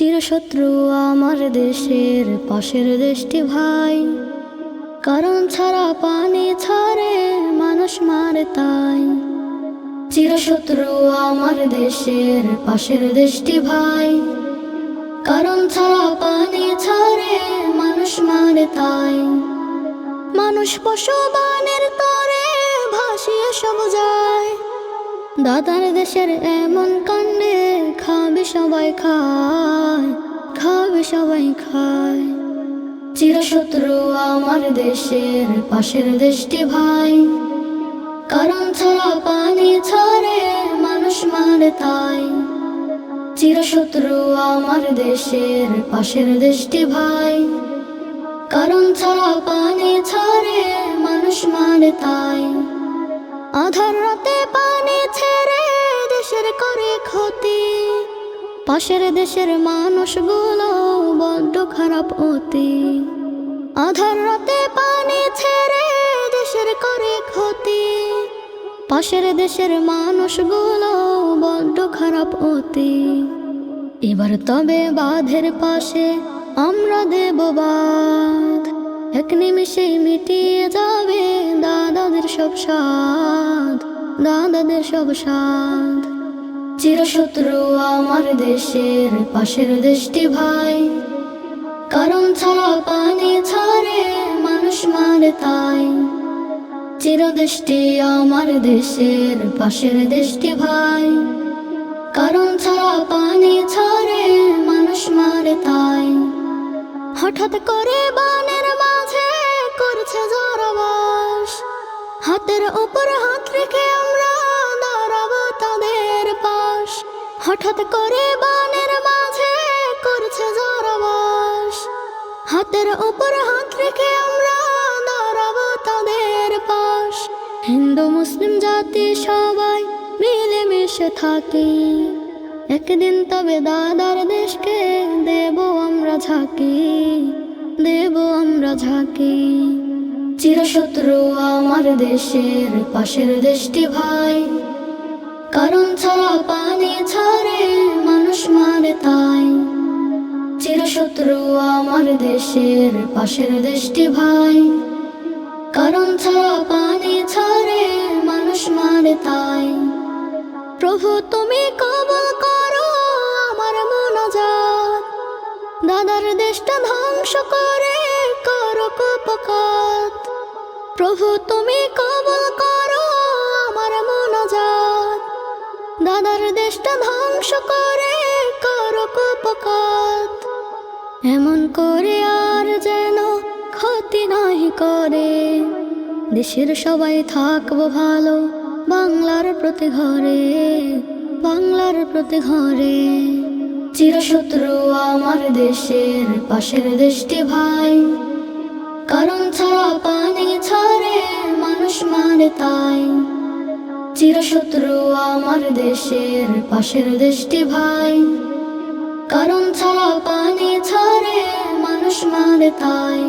চিরশত্রু আমার দেশের পাশের দেশটি ভাই। কারণ ছাড়া পানি ছাড়ে মানুষ মারে তাই। চিরশত্রু আমার দেশের পাশের দেশটি ভাই। কারণ ছাড়া পানি ছাড়ে মানুষ মারে তাই। মানুষ পশু বানের তরে ভাসিয়ে সব যায়। দাদার দেশের এমন কাণ্ডে খাবে সবাই খায়, খাবে সবাই খায়। চিরশত্রু আমার দেশের পাশের দেশটি ভাই। কারণ ছাড়া পানি ছাড়ে মানুষ মারে তাই। চিরশত্রু আমার দেশের পাশের দেশটি ভাই। কারণ ছাড়া পানি ছাড়ে মানুষ মারে তাই। আধার রাতে পানি ছেড়ে দেশের করে ক্ষতি। পাশের দেশের মানুষগুলো বড্ড খারাপ অতি। আধার রাতে পানি ছেড়ে দেশের করে ক্ষতি। পাশের দেশের মানুষগুলো বড্ড খারাপ অতি। এবার তবে বাঁধের পাশে আমরা দেব বাঁধ। এক নিমিষে মিটিয়ে যাবে দাদাদের সব সাধ দাদাদের সব সাধ চিরশত্রু আমার দেশের পাশের দেশটি ভাই। কারণ ছাড়া পানি ছাড়ে মানুষ মারে তাই। চিরদেশটি আমার দেশের পাশের দেশটি ভাই। কারণ ছাড়া পানি ছাড়ে মানুষ মারে তাই। হঠাৎ করে বানের মাঝে করছে জড়বাস হাতের উপর হাত রেখে আমরা হঠাৎ করে বানের মাঝে করছে জড়বাস হাতের উপর হাত রেখে আমরা দাঁড়াবো তাদের পাশ। হিন্দু, মুসলিম জাতি সবাই মিলেমিশে থাকি। একদিন তবে দাদার দেশকে দেব আমরা ঝাঁকি, দেব আমরা ঝাঁকি। চিরশত্রু আমার দেশের পাশের দেশটি ভাই কারণ ছাড়া পানি ছাড়ে, মানুষ মারে তাই। চিরশত্রু আমার দেশের পাশের দেশটি ভাই। কারণ ছাড়া পানি ছাড়ে, মানুষ মারে তাই। প্রভু, তুমি কবল করো আমার মনোজাত। দাদার দেশটা ধ্বংস করে, করো কুপকাত। প্রভু, তুমি কবল করো আমার মনোজাত। দাদার দেশটা ধ্বংস করে, করো কুপকাত। এমন করে আর যেন ক্ষতি নাই করে। দেশের সবাই থাকব ভালো, বাংলার প্রতি ঘরে, বাংলার প্রতি ঘরে। চিরশত্রু আমার দেশের পাশের দেশটি ভাই, কারণ ছাড়া পানি ছাড়ে চিরশত্রু আমার দেশের পাশের দেশটি ভাই। কারণ ছাড়া পানি ছাড়ে মানুষ মারে তাই।